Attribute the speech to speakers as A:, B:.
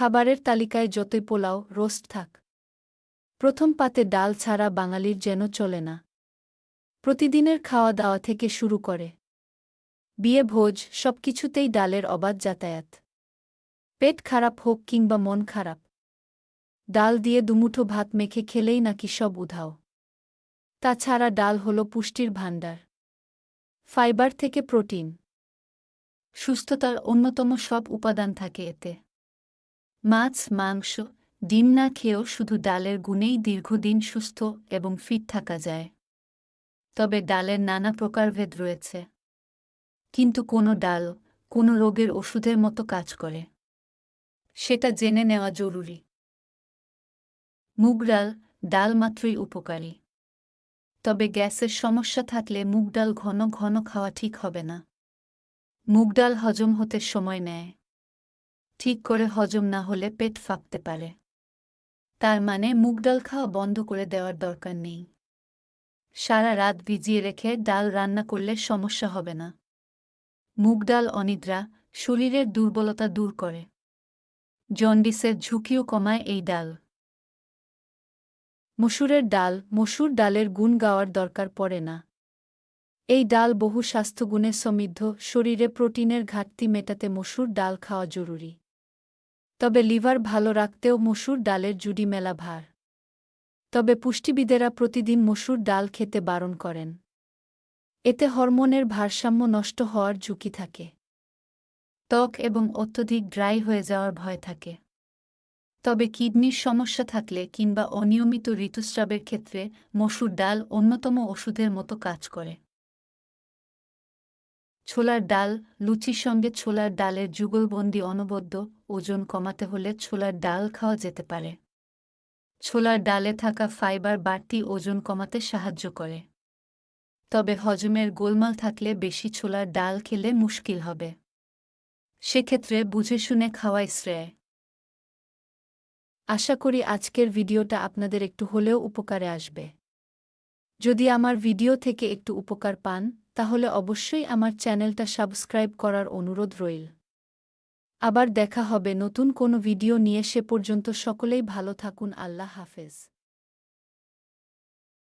A: খাবারের তালিকায় যতই পোলাও, রোস্ট থাক। প্রথম পাতে ডাল ছাড়া বাঙালির যেন চলে না। প্রতিদিনের খাওয়া দাওয়া থেকে শুরু করে। বিয়ে, ভোজ, সবকিছুতেই ডালের অবাধ যাতায়াত। পেট খারাপ হোক কিংবা মন খারাপ। ডাল দিয়ে দুমুঠো ভাত মেখে খেলেই নাকি সব উধাও। তাছাড়া ডাল হল পুষ্টির ভাণ্ডার। ফাইবার থেকে প্রোটিন। সুস্থতার অন্যতম সব উপাদান থাকে এতে। মাছ, মাংস, ডিম না খেয়েও শুধু ডালের গুণেই দীর্ঘদিন সুস্থ এবং ফিট থাকা যায়। তবে ডালের নানা প্রকারভেদ রয়েছে। কিন্তু কোনো ডাল কোনো রোগের ওষুধের মতো কাজ করে। সেটা জেনে নেওয়া জরুরি। মুগ ডাল ডাল মাত্রই উপকারী। তবে গ্যাসের সমস্যা থাকলে মুগ ডাল ঘন ঘন খাওয়া ঠিক হবে না। মুগ ডাল হজম হতে সময় নেয়। ঠিক করে হজম না হলে পেট ফাঁপতে পারে। তার মানে মুগ ডাল খাওয়া বন্ধ করে দেওয়ার দরকার নেই। সারা রাত ভিজিয়ে রেখে ডাল রান্না করলে সমস্যা হবে না। মুগ ডাল অনিদ্রা শরীরের দুর্বলতা দূর করে। জন্ডিসের ঝুঁকিও কমায় এই ডাল। মসুরের ডাল মসুর ডালের গুণ গাওয়ার দরকার পড়ে না। এই ডাল বহু স্বাস্থ্যগুণে সমৃদ্ধ, শরীরে প্রোটিনের ঘাটতি মেটাতে মসুর ডাল খাওয়া জরুরি। তবে লিভার ভালো রাখতেও মসুর ডালের জুডি মেলা ভার। তবে পুষ্টিবিদেরা প্রতিদিন মসুর ডাল খেতে বারণ করেন। এতে হরমোনের ভারসাম্য নষ্ট হওয়ার ঝুঁকি থাকে। ত্বক এবং অত্যধিক ড্রাই হয়ে যাওয়ার ভয় থাকে। তবে কিডনির সমস্যা থাকলে কিংবা অনিয়মিত ঋতুস্রাবের ক্ষেত্রে মসুর ডাল অন্যতম ওষুধের মতো কাজ করে। ছোলার ডাল, লুচির সঙ্গে ছোলার ডালের যুগলবন্দি অনবদ্য ওজন কমাতে হলে ছোলার ডাল খাওয়া যেতে পারে। ছোলার ডালে থাকা ফাইবার বাড়তি ওজন কমাতে সাহায্য করে। তবে হজমের গোলমাল থাকলে বেশি ছোলার ডাল খেলে মুশকিল হবে। সেক্ষেত্রে বুঝে শুনে খাওয়াই শ্রেয়। আশা করি আজকের ভিডিওটা আপনাদের একটু হলেও উপকারে আসবে। যদি আমার ভিডিও থেকে একটু উপকার পান তাহলে অবশ্যই আমার চ্যানেলটা সাবস্ক্রাইব করার অনুরোধ রইল। আবার দেখা হবে নতুন কোনো ভিডিও নিয়ে, সে পর্যন্ত সকলেই ভালো থাকুন, আল্লাহ হাফেজ।